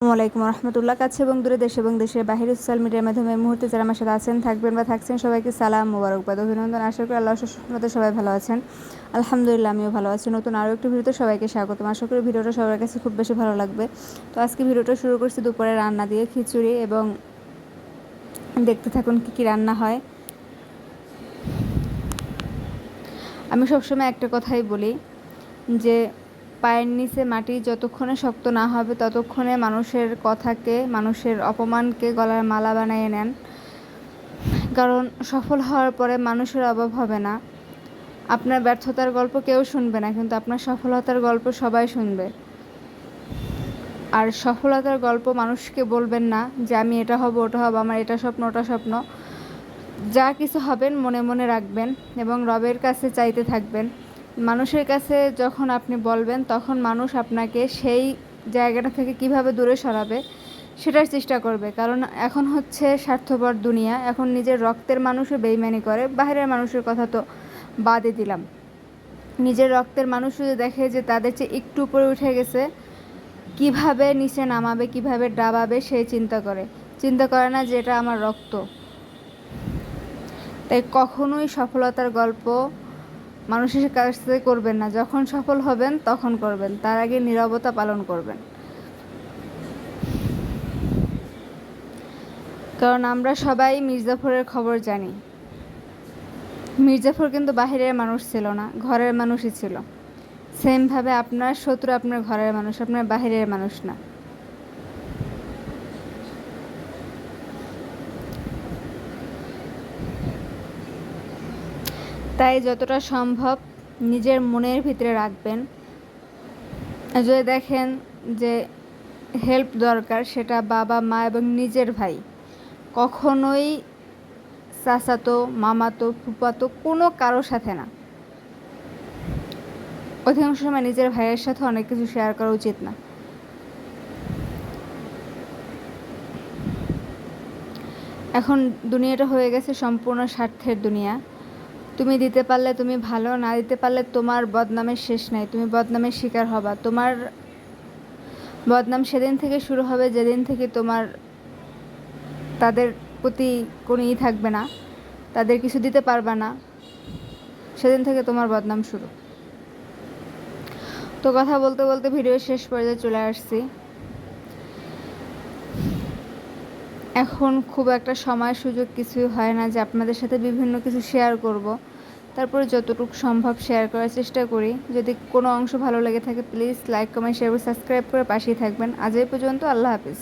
আসসালামাইকুম রহমতুল্লাহ। কাছে এবং দূরে দেশ এবং দেশের বাইরে সোশ্যাল মিডিয়ার মাধ্যমে এই মুহূর্তে যারা আমার সাথে আছেন, থাকবেন বা থাকছেন, সবাইকে সালাম মোবারকবাদ অভিনন্দন। আশা করি আল্লাহ সুসমতে সবাই ভালো আছেন। আলহামদুলিল্লাহ, আমিও ভালো আছি। নতুন আরও একটি ভিডিওতে সবাইকে স্বাগতম। আশা করি ভিডিওটা সবার কাছে খুব বেশি ভালো লাগবে। তো আজকে ভিডিওটা শুরু করছি দুপুরে রান্না দিয়ে খিচুড়ি এবং দেখতে থাকুন কী কী রান্না হয়। আমি সবসময় একটা কথাই বলি যে পায়ের নিচে মাটি যতক্ষণে শক্ত না হবে, ততক্ষণে মানুষের কথাকে, মানুষের অপমানকে গলার মালা বানিয়ে নেন। কারণ সফল হওয়ার পরে মানুষের অভাব হবে না। আপনার ব্যর্থতার গল্প কেউ শুনবে না, কিন্তু আপনার সফলতার গল্প সবাই শুনবে। আর সফলতার গল্প মানুষকে বলবেন না যে, আমি এটা হব, ওটা হব, আমার এটা স্বপ্ন, ওটা স্বপ্ন। যা কিছু হবেন মনে মনে রাখবেন এবং রবের কাছে চাইতে থাকবেন। মানুষের কাছে যখন আপনি বলবেন, তখন মানুষ আপনাকে সেই জায়গাটা থেকে কীভাবে দূরে সরাবে সেটার চেষ্টা করবে। কারণ এখন হচ্ছে স্বার্থপর দুনিয়া। এখন নিজের রক্তের মানুষও বেইমানি করে। বাইরের মানুষের কথা তো বাদে দিলাম। নিজের রক্তের মানুষ যদি দেখে যে তাদের চেয়ে একটু উপরে উঠে গেছে, কীভাবে নিচে নামাবে, কীভাবে ডাবাবে সেই চিন্তা করে। চিন্তা করে না যে এটা আমার রক্ত। তাই কখনোই সফলতার গল্প মানুষের কাছে করবেন না। যখন সফল হবেন, তখন করবেন। তার আগে নিরবতা পালন করবেন। কারণ আমরা সবাই মির্জাফরের খবর জানি। মির্জাফর কিন্তু বাহিরের মানুষ ছিল না, ঘরের মানুষই ছিল। সেমভাবে আপনার শত্রু আপনার ঘরের মানুষ, আপনার বাহিরের মানুষ না। তাই যতটা সম্ভব নিজের মনের ভিতরে রাখবেন। যদি দেখেন যে হেল্প দরকার, সেটা বাবা, মা এবং নিজের ভাই। কখনোই চাচাতো, মামাতো ফুপাতো কোনো কারোর সাথে না। অধিকাংশ সময় নিজের ভাইয়ের সাথে অনেক কিছু শেয়ার করা উচিত না। এখন দুনিয়াটা হয়ে গেছে সম্পূর্ণ স্বার্থের দুনিয়া। তুমি দিতে পারলে তুমি ভালো, না দিতে পারলে তোমার বদনামের শেষ নাই। তুমি বদনামের শিকার হবা। তোমার বদনাম সেদিন থেকে শুরু হবে, যেদিন থেকে তোমার তাদের প্রতি কোনো ই থাকবে না, তাদের কিছু দিতে পারবা না, সেদিন থেকে তোমার বদনাম শুরু। তো কথা বলতে বলতে ভিডিও শেষ পর্যায়ে চলে আসছি। এখন খুব একটা সময় সুযোগ কিছুই হয় না যে আপনাদের সাথে বিভিন্ন কিছু শেয়ার করব। তারপরে যতটুকু সম্ভব শেয়ার করার চেষ্টা করি। যদি কোনো অংশ ভালো লেগে থাকে please like comment share subscribe করে পাশেই থাকবেন। আজ এই পর্যন্ত, আল্লাহ হাফিজ।